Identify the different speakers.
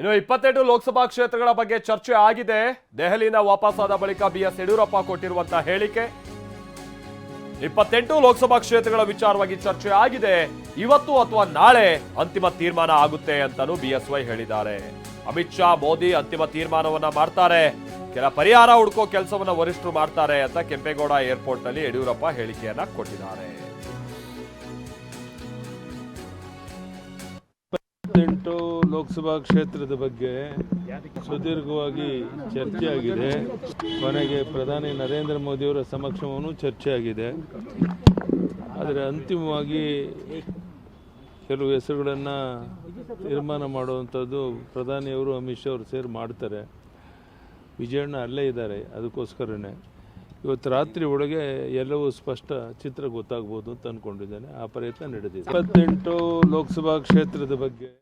Speaker 1: ಇನ್ನು ಇಪ್ಪತ್ತೆಂಟು ಲೋಕಸಭಾ ಕ್ಷೇತ್ರಗಳ ಬಗ್ಗೆ ಚರ್ಚೆ ಆಗಿದೆ. ದೆಹಲಿಯಿಂದ ವಾಪಸ್ಸಾದ ಬಳಿಕ ಬಿ ಎಸ್ ಯಡಿಯೂರಪ್ಪ ಕೊಟ್ಟಿರುವಂತಹ ಹೇಳಿಕೆ. ಇಪ್ಪತ್ತೆಂಟು ಲೋಕಸಭಾ ಕ್ಷೇತ್ರಗಳ ವಿಚಾರವಾಗಿ ಚರ್ಚೆ ಆಗಿದೆ. ಇವತ್ತು ಅಥವಾ ನಾಳೆ ಅಂತಿಮ ತೀರ್ಮಾನ ಆಗುತ್ತೆ ಅಂತಾನು ಬಿಎಸ್ವೈ ಹೇಳಿದ್ದಾರೆ. ಅಮಿತ್ ಶಾ, ಮೋದಿ ಅಂತಿಮ ತೀರ್ಮಾನವನ್ನ ಮಾಡ್ತಾರೆ. ಕೆಲ ಪರಿಹಾರ ಹುಡುಕೋ ಕೆಲಸವನ್ನ ವರಿಷ್ಠರು ಮಾಡ್ತಾರೆ ಅಂತ ಕೆಂಪೇಗೌಡ ಏರ್ಪೋರ್ಟ್ನಲ್ಲಿ ಯಡಿಯೂರಪ್ಪ ಹೇಳಿಕೆಯನ್ನ ಕೊಟ್ಟಿದ್ದಾರೆ.
Speaker 2: ಲೋಕಸಭಾ ಕ್ಷೇತ್ರದ ಬಗ್ಗೆ ಸುದೀರ್ಘವಾಗಿ ಚರ್ಚೆ ಆಗಿದೆ ಕೊನೆಗೆ ಪ್ರಧಾನಿ ನರೇಂದ್ರ ಮೋದಿಯವರ ಸಮಕ್ಷಮವೂ ಚರ್ಚೆ ಆಗಿದೆ ಆದರೆ ಅಂತಿಮವಾಗಿ ಕೆಲವು ಹೆಸರುಗಳನ್ನು ತೀರ್ಮಾನ ಮಾಡುವಂಥದ್ದು ಪ್ರಧಾನಿಯವರು ಅಮಿತ್ ಶಾ ಅವರು ಸೇರಿ ಮಾಡ್ತಾರೆ. ವಿಜಯಣ್ಣ ಅಲ್ಲೇ ಇದ್ದಾರೆ, ಅದಕ್ಕೋಸ್ಕರನೇ. ಇವತ್ತು ರಾತ್ರಿ ಒಳಗೆ ಎಲ್ಲವೂ ಸ್ಪಷ್ಟ ಚಿತ್ರ ಗೊತ್ತಾಗ್ಬೋದು ಅಂತ ಅಂದ್ಕೊಂಡಿದ್ದೇನೆ ಆ ಪ್ರಯತ್ನ ನಡೆದಿದೆ. ಇಪ್ಪತ್ತೆಂಟು ಲೋಕಸಭಾ ಕ್ಷೇತ್ರದ ಬಗ್ಗೆ